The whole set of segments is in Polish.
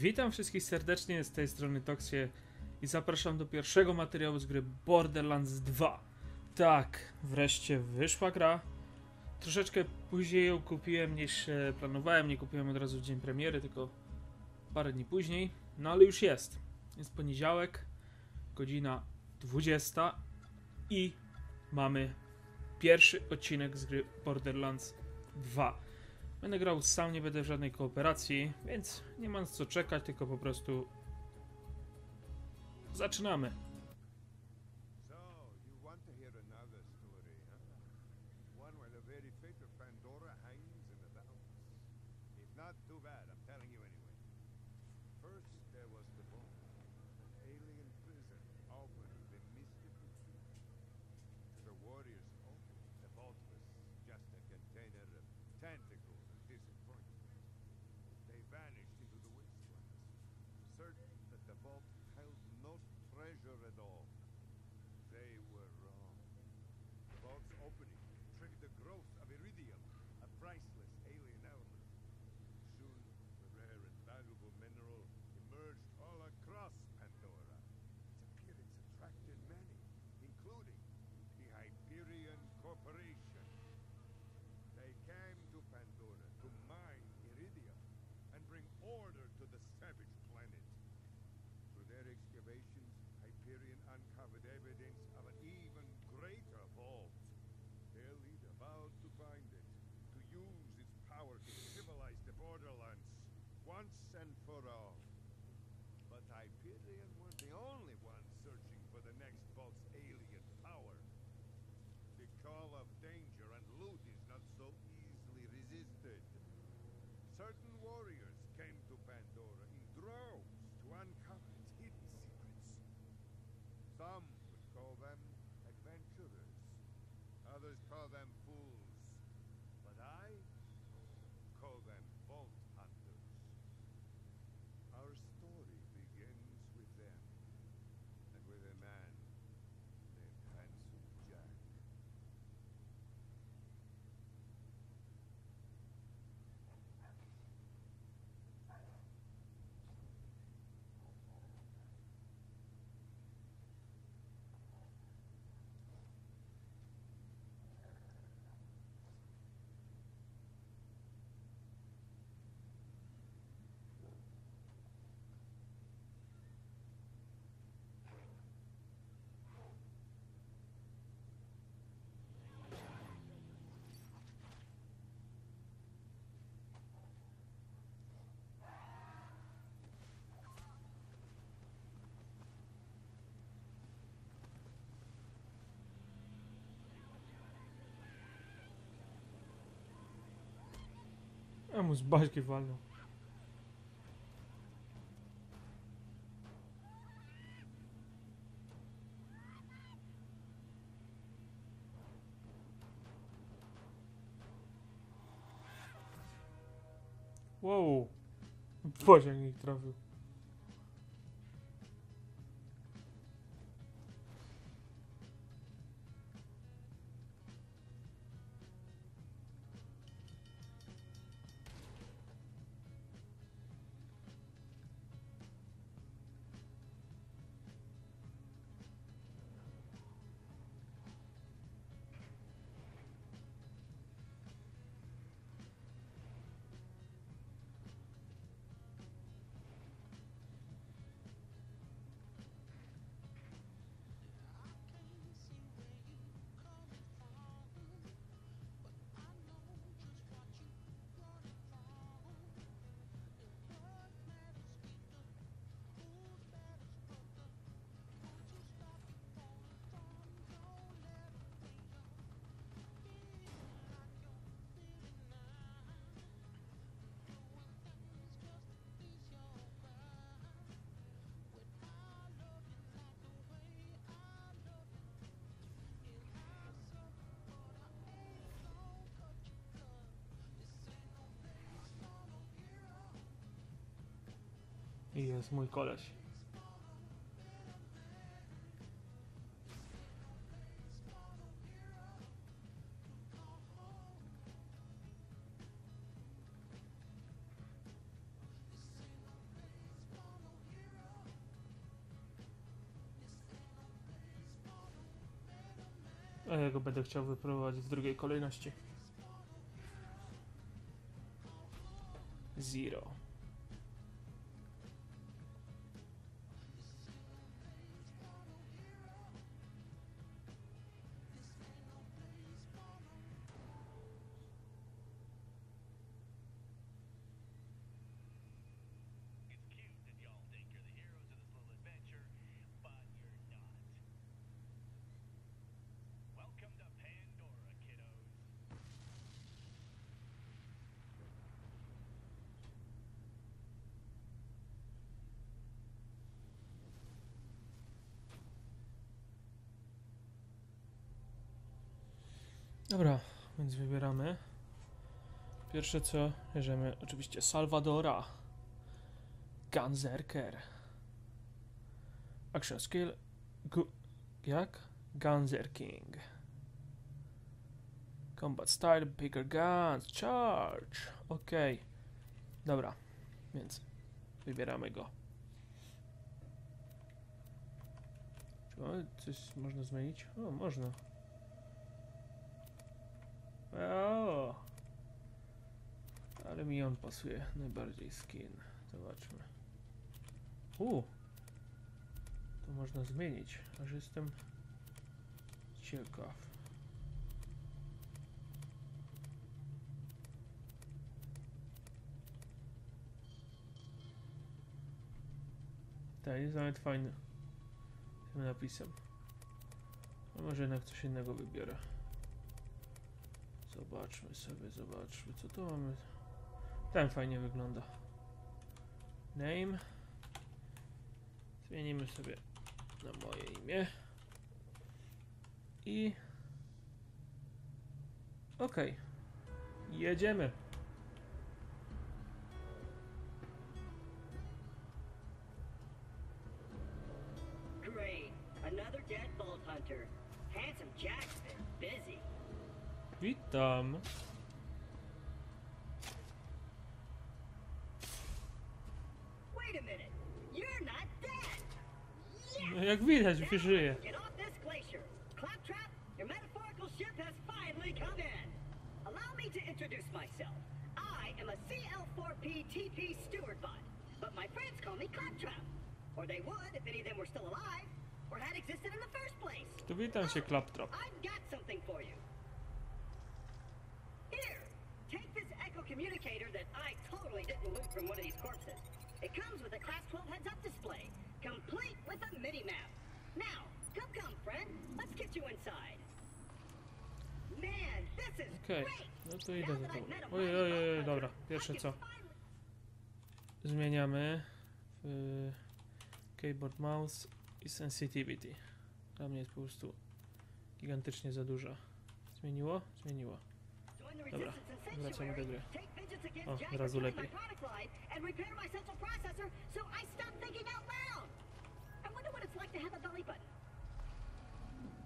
Witam wszystkich serdecznie z tej strony Toxie i zapraszam do pierwszego materiału z gry Borderlands 2. Tak, wreszcie wyszła gra. Troszeczkę później ją kupiłem niż e, planowałem, nie kupiłem od razu w dzień premiery, tylko parę dni później. No ale już jest. Jest poniedziałek, godzina 20 i mamy pierwszy odcinek z gry Borderlands 2. Będę grał sam, nie będę w żadnej kooperacji, więc nie ma co czekać, tylko po prostu zaczynamy. Once and for all. But Hyperion weren't the only A mu z baśki walną. Wow. Boże, jak ich trafił. I jest mój koleś. A ja go będę chciał wyprowadzić w drugiej kolejności. Zero. Dobra, więc wybieramy. Pierwsze co, bierzemy oczywiście Salvadora. Gunzerker. Action skill. Gu jak? Gunzer King. Combat style, bigger guns, charge. Okej. Dobra, więc wybieramy go. Czy coś można zmienić? O, można. O! Ale mi on pasuje najbardziej skin. Zobaczmy. U! To można zmienić, aż jestem ciekaw. Tak, jest nawet fajny. Tym napisem. A może jednak coś innego wybiorę. Zobaczmy sobie, zobaczmy, co tu mamy. Ten fajnie wygląda. Name. Zmienimy sobie na moje imię. I... Okej. Jedziemy. Introduce myself. I am a CL4P TP steward bot, but my friends call me Claptrap. Or they would if any of them were still alive, or had existed in the first place. To witam oh, się, Claptrap. I've got something for you. Communicator that I totally didn't loot from one of these corpses. It comes with a Class 12 heads-up display, complete with a mini-map. Now, come, come, friend. Let's get you inside. Man, this is great. no to idę za tobą. met a Oj, mighty oj, oj, bot dobra, pierwsze co. Zmieniamy w keyboard mouse i sensitivity. Dla mnie jest po prostu gigantycznie za duża. Zmieniło? Zmieniło. Dobra, wracamy do gry. O, od razu lepiej.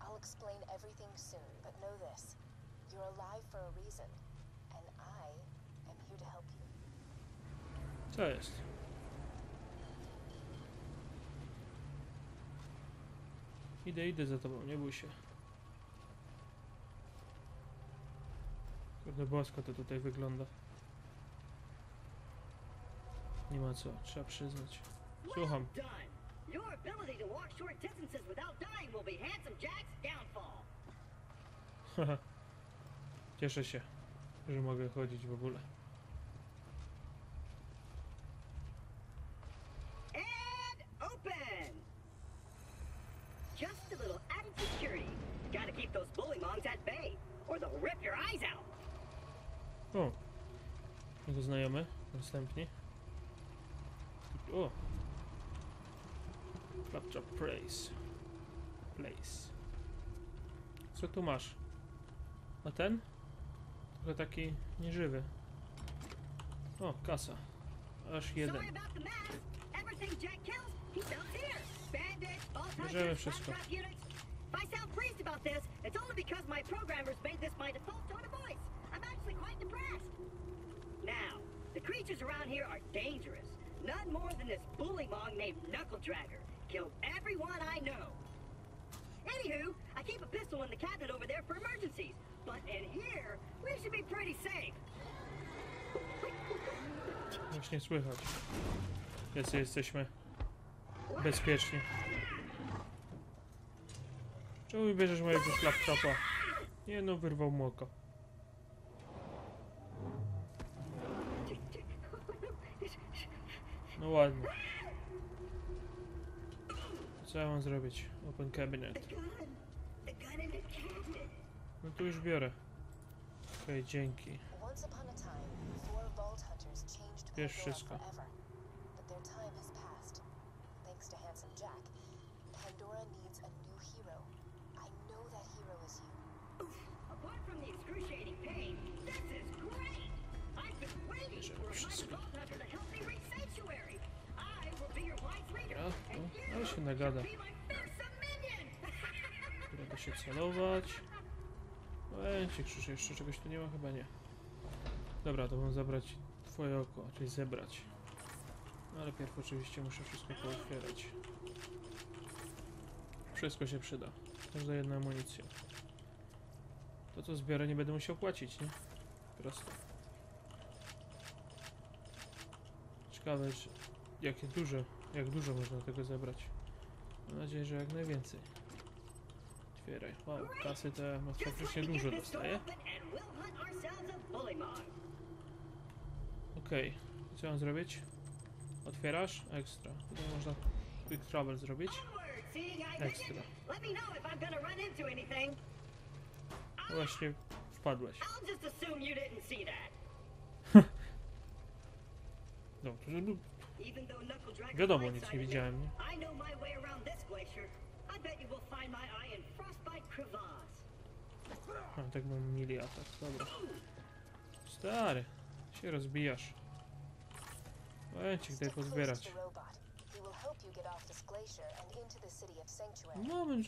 I'll explain everything soon, but know this. You're alive for a reason, and I am here to help you. Co jest? Idę, idę za tobą, nie bój się. Kurde bosko to tutaj wygląda. Nie ma co, trzeba przyznać. Słucham. Well done. Your ability to walk short distances without dying will be Handsome Jack's downfall. Cieszę się, że mogę chodzić w ogóle. And open! Just a little added security. Gotta keep those bully at bay, or they'll rip your eyes out. O! Jego znajomy, następnie. O! Claptrap Praise. Place. Co tu masz? A ten? Trochę taki nieżywy. O, kasa. Aż jeden. Bierzemy wszystko. I sound pleased about this, it's only because my programmers made this my default tone of voice. I'm quite depressed. Now, the creatures around here are dangerous. None more than this bully mong named Knuckle Dragger. Killed everyone I know. Anywho, I keep a pistol in the cabinet over there for emergencies. But in here, we should be pretty safe. Właśnie słychać. Jacy jesteśmy bezpieczni. Czemu bierzesz mojego laptopa? Nie no, wyrwał mu oko. No ładnie. Co ja mam zrobić? Open cabinet. No to już biorę. Okej, dzięki. Once upon nagada. da się celować. Momencik, krzyż, jeszcze czegoś tu nie ma? Chyba nie. Dobra, to mam zabrać twoje oko, czyli zebrać. No, ale pierw oczywiście muszę wszystko pootwierać. Wszystko się przyda. Każda jedna amunicja. To co zbiorę nie będę musiał płacić, nie? Prosto. Ciekawe, jakie duże, jak dużo można tego zebrać. Mam nadzieję, że jak najwięcej. Otwieraj. Wow, kasy to ja faktycznie dużo dostaję. bullymong. Okej, co mam zrobić? Otwierasz? Ekstra. Tutaj można quick travel zrobić. Ekstra. właśnie wpadłeś. That. No, żeby... Wiadomo, nic nie widziałem, nie? I know my way around this glacier. I bet you will find my eye in Frostbite Crevasse. A, tak mam mili atak, dobra. Stary, się rozbijasz. Momencik, daj pozbierać. That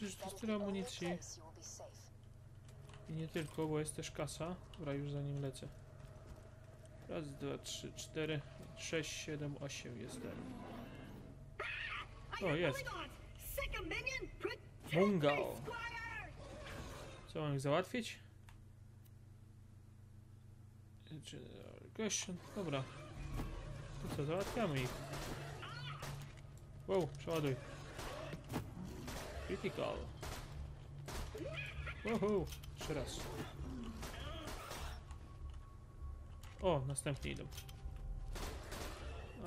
jest is tyle amunicji. place you will be safe. I nie tylko, bo jest też kasa. Dobra, już za nim lecę. Raz, dwa, trzy, cztery, sześć, siedem, osiem jestem. I O, jest. Squire. Co mam ich załatwić? Dobra. To co, załatwiamy ich. Wow, przeładuj. Critical. Woohoo, jeszcze raz. O, następni idą.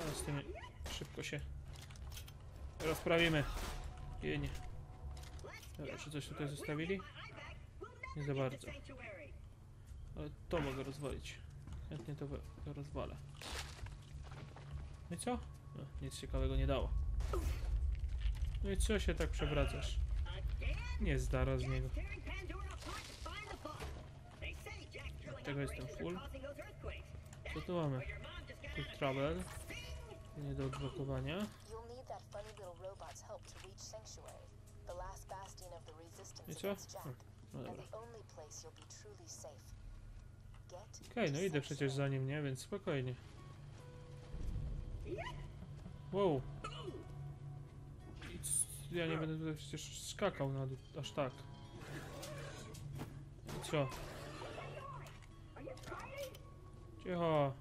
Ale z tymi szybko się rozprawimy. Jenie. Dobra, czy coś tutaj zostawili? Nie za bardzo. Ale to mogę rozwalić. Chętnie to, to rozwalę. No i co? No, nic ciekawego nie dało. No i co się tak przewracasz? Nie zdara z niego. Tego jestem full. Co tu mamy? Quick travel. Nie do odblokowania. I co? Hmm, No dobra. Okej, no to idę przecież za nim, nie? Więc spokojnie. Wow. Ja nie będę tutaj przecież skakał na dół, aż tak. I co? Cicho.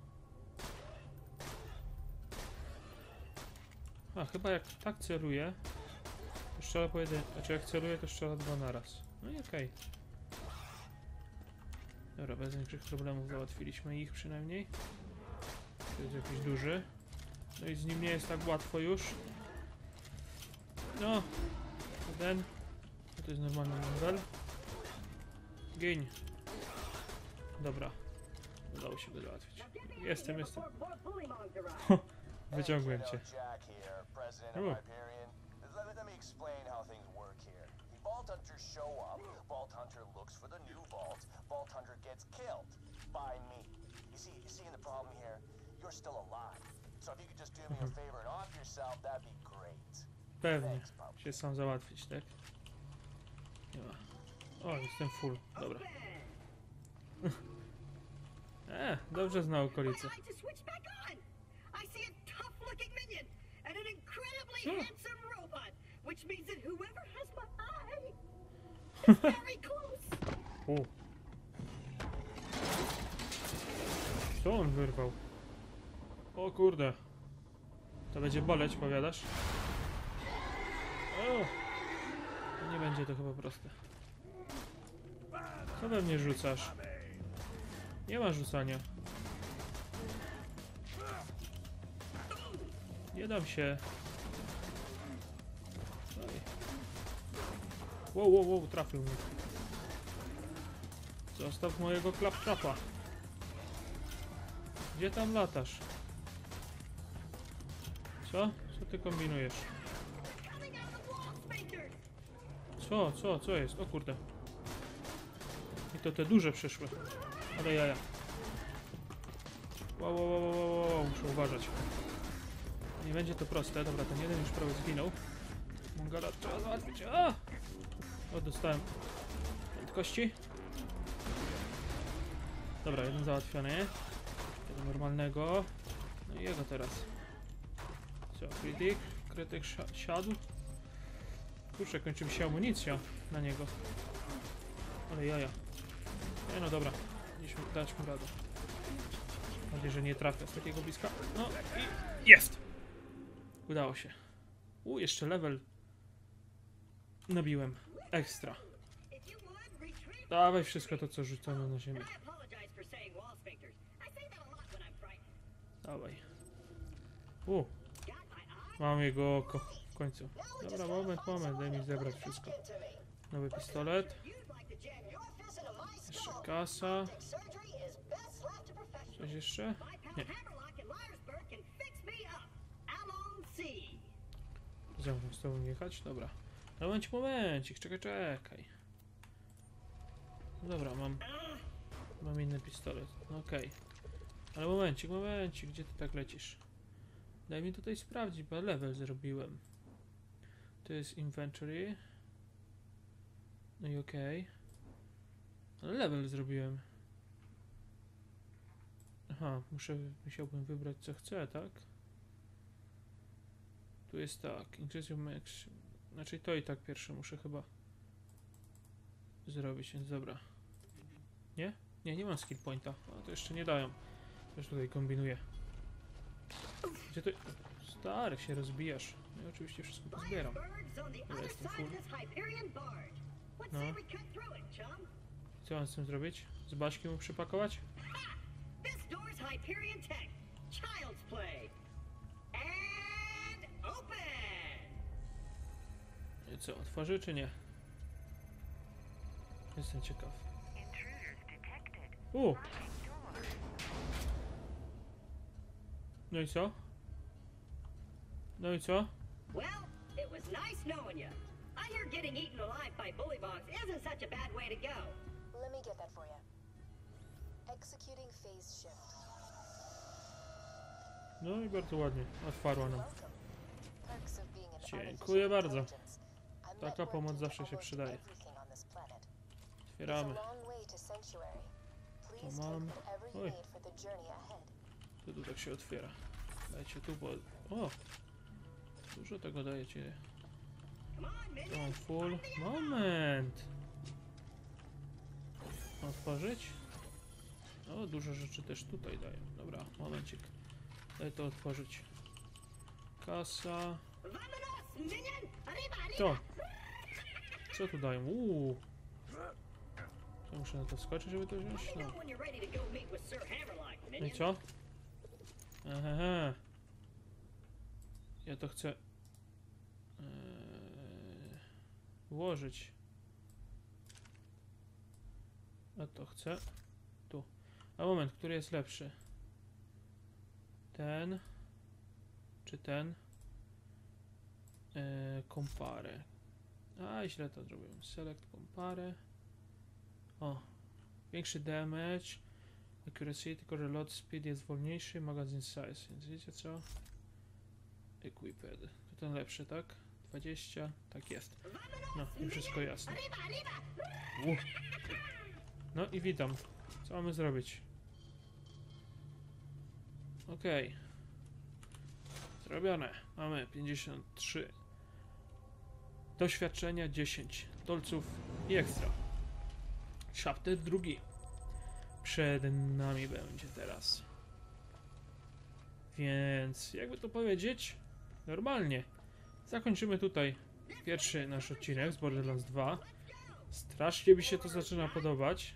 A, chyba jak tak celuję, to strzela po jeden... Znaczy jak celuję, to strzela dwa naraz. No i okej. Dobra, bez większych problemów załatwiliśmy ich przynajmniej. To jest jakiś duży. No i z nim nie jest tak łatwo już. No. Ten. To jest normalny model. Gień. Dobra. Udało się go załatwić. Jestem, jestem. Wyciągłem cię. Let me, explain how things work here. Vault Hunters show up, Vault Hunter looks for the new vault, Vault Hunter gets killed by me. You see, you see in the problem here, you're still alive. So if you could just do me a favor and off yourself, that'd be great. Pewnie. Się sam załatwić, tak? Nie ma. O, jestem full. Dobra. E, dobrze zna okolice. Hmm. Co on wyrwał? O kurde. To będzie boleć, powiadasz? O. Nie będzie to chyba proste. Co we mnie rzucasz? Nie ma rzucania. Nie dam się. Oj. Wow, wow, wow, trafił mnie. Zostaw mojego klaptrapa. Gdzie tam latasz? Co? Co ty kombinujesz? Co? Co? Co jest? O kurde. I to te duże przyszły. Ale jaja. Wow, wow, wow, wow, wow, muszę uważać. Nie będzie to proste. Dobra, ten jeden już prawie zginął. Mongala trzeba załatwić. A! O, dostałem prędkości. Dobra, jeden załatwiony. Tego normalnego. No i jego teraz. Co, krytyk? Krytyk si- siadł. Kurczę, kończy mi się amunicja na niego. Ale jaja. Nie no dobra, powinniśmy dać mu radę. Mam nadzieję, że nie trafię z takiego bliska. No i jest! Udało się. U, jeszcze level nabiłem. Ekstra. Dawaj wszystko to, co rzucone na ziemię. Dawaj. U, mam jego oko. W końcu. Dobra, moment, moment, daj mi zebrać wszystko. Nowy pistolet. Jeszcze kasa. Coś jeszcze? Nie. Z tobą jechać? Dobra. Momencik, momencik, czekaj, czekaj. No Dobra, mam... Mam inny pistolet. No okej. Ale momencik, momencik, gdzie ty tak lecisz? Daj mi tutaj sprawdzić, bo level zrobiłem. To jest inventory. No i okej. Ale level zrobiłem. Aha, muszę, musiałbym wybrać co chcę, tak? Tu jest tak, increase max. Znaczy to i tak pierwsze muszę chyba zrobić, więc dobra. Nie? Nie, nie mam skill pointa. A to jeszcze nie dają. Też tutaj kombinuję. Gdzie ty? Stary, się rozbijasz. No i oczywiście wszystko pozbieram. Dobra, jestem full. No. Co mam z tym zrobić? Z Baśki mu przypakować? This door's Hyperion tech. Child's play. And open! I co, otworzy czy nie? Jestem ciekaw. U! No i co? No i co? Well, it was nice knowing you. I hear getting eaten alive by bullybogs isn't such a bad way to go. Let me get that for you. Executing phase shift. No i bardzo ładnie. Otwarła nam. Dziękuję bardzo. Taka pomoc zawsze się przydaje. Otwieramy. to mam- Oj. To tu tak się otwiera. Dajcie tu, bo... O! Dużo tego dajecie. Mam full. Moment! Otworzyć? O, dużo rzeczy też tutaj dają. Dobra, momencik. Daj to otworzyć. Kasa. To! Co tu dają? Uuu! Co, muszę na to skoczyć, żeby to wziąć? No. No i co? Ehehe. Ja to chcę... Eee, włożyć. A to chcę... Tu. A moment, który jest lepszy? Ten? Czy ten? Eee, compare. A, źle to zrobiłem. Select compare. O. Większy damage. Accuracy, tylko reload speed jest wolniejszy, magazine size, więc wiecie co? Equiped. To ten lepszy, tak? 20, tak jest. No i wszystko jasne. U. No i witam. Co mamy zrobić? Okej. Zrobione. Mamy 53. Doświadczenia 10 dolców i ekstra. Chapter drugi. Przed nami będzie teraz. Więc, jakby to powiedzieć, normalnie. Zakończymy tutaj pierwszy nasz odcinek z Borderlands 2. Strasznie mi się to zaczyna podobać.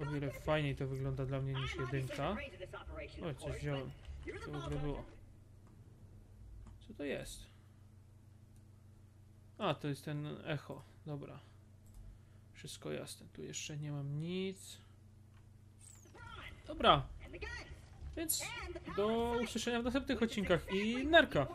O wiele fajniej to wygląda dla mnie niż jedynka. Oj, coś wziąłem. Co w było? Co to jest? A, to jest ten echo. Dobra. Wszystko jasne. Tu jeszcze nie mam nic. Dobra. Więc do usłyszenia w następnych odcinkach i narka.